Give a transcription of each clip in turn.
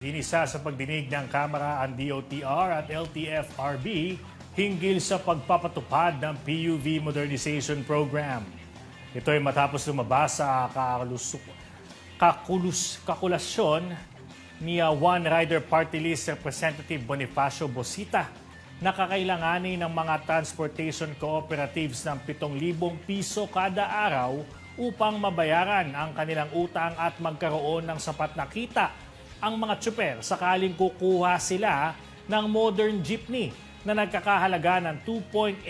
Inisa sa pagdinig ng Kamara ang DOTR at LTFRB hinggil sa pagpapatupad ng PUV Modernization Program. Ito ay matapos lumabas sa kakulus, kakulus, kakulasyon ni uh, One Rider Party List Representative Bonifacio Bosita na kakailanganin ng mga transportation cooperatives ng 7,000 piso kada araw upang mabayaran ang kanilang utang at magkaroon ng sapat na kita ang mga tsuper sakaling kukuha sila ng modern jeepney na nagkakahalaga ng 2.8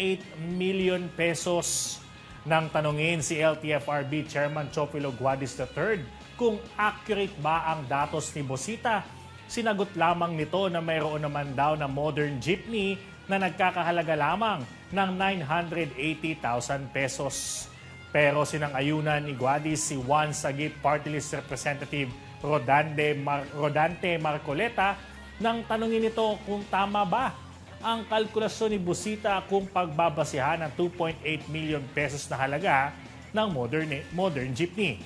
million pesos. Nang tanungin si LTFRB Chairman Chofilo Guadis III kung accurate ba ang datos ni Bosita, sinagot lamang nito na mayroon naman daw na modern jeepney na nagkakahalaga lamang ng 980,000 pesos. Pero sinang-ayunan ni Guadis si Juan Sagip Party List Representative Rodante, Mar- Rodante Marcoleta nang tanungin nito kung tama ba ang kalkulasyon ni Busita kung pagbabasihan ng 2.8 million pesos na halaga ng modern, modern jeepney.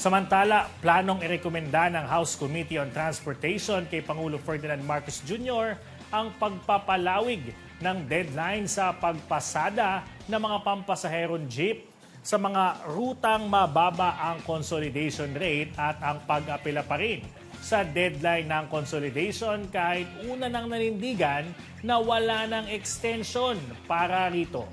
Samantala, planong irekomenda ng House Committee on Transportation kay Pangulo Ferdinand Marcos Jr. ang pagpapalawig ng deadline sa pagpasada ng mga pampasaherong jeep sa mga rutang mababa ang consolidation rate at ang pag-apela pa rin sa deadline ng consolidation kahit una nang nanindigan na wala ng extension para rito.